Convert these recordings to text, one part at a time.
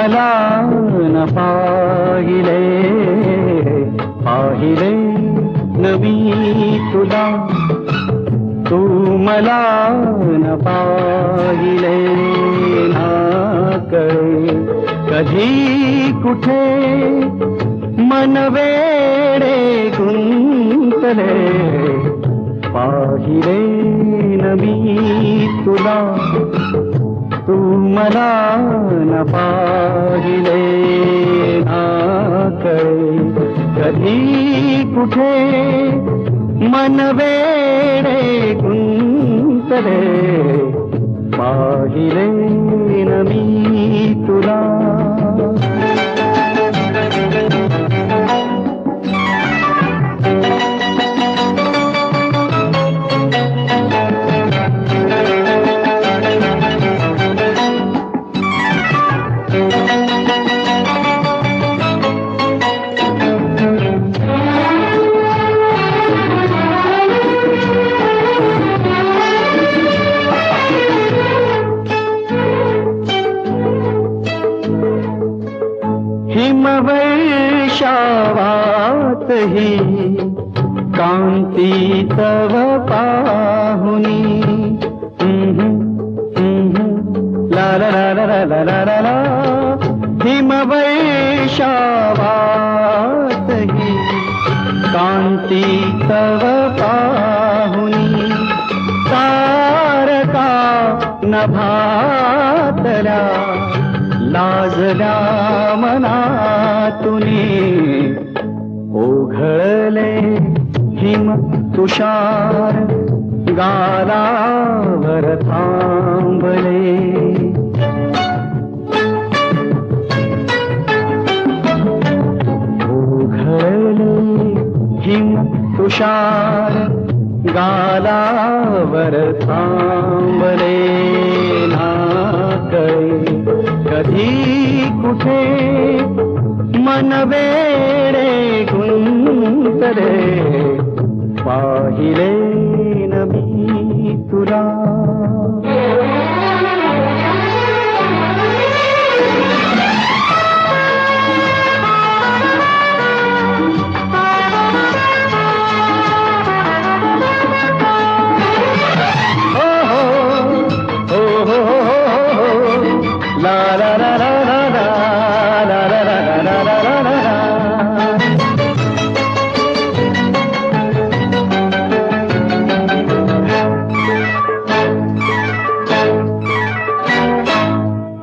मला न पाहिले पाहिले नवी तुला. तू मला न पाहिले ना कळे. कधी कुठे मन वेडे गुंतले पाहिले नवी तुला. तू मला न पाहिले ना कळे कधी कुठे मन वेडे गुंतले पाहिले न मी तुला हिमवर्षावातही कांती तव पाहुनी। ला ला ला ला ला ला ला ला ला। हिमवर्षावातही कांती तव पाहुनी। तारका नभातला लाजल्या मनातुनी। ओघळले हिम तुषार गालावर थांबले. हो ओघळले हिम तुषार गालावर थांबले. नाकळे कधी कुठे मन वेडे रे. पाहिले न मी तुला.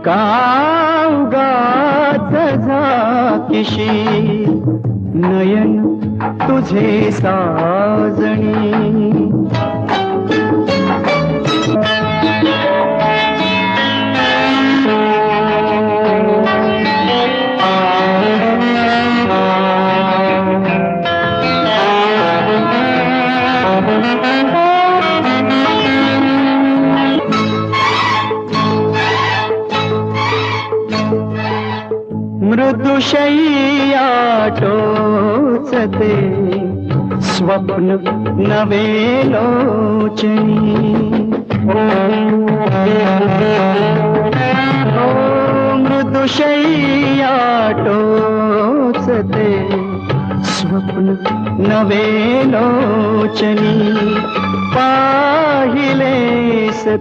का कागात झाकिशी? नयन तुझे साजणी. मृदुशय्या टोचते स्वप्न नवे लोचनी। ओ टोचते स्वप्न नवे लोचनी। पा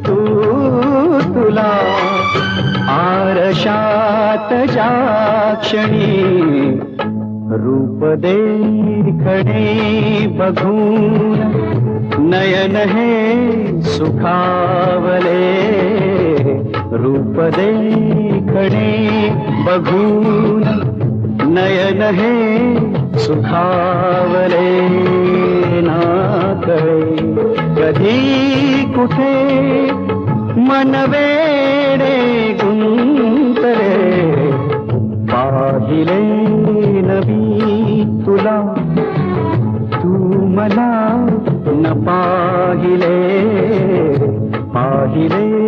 तू तुला आरशात ज्या क्षणी रूप देखणे बघून नयन हे सुखावले रूप देखणे बघून नयन हे सुखावले ना कळे कधी कुठे मन मनवेडे गुंतरे पाहिले नवी तुला तू मला न पाहिले पाहिले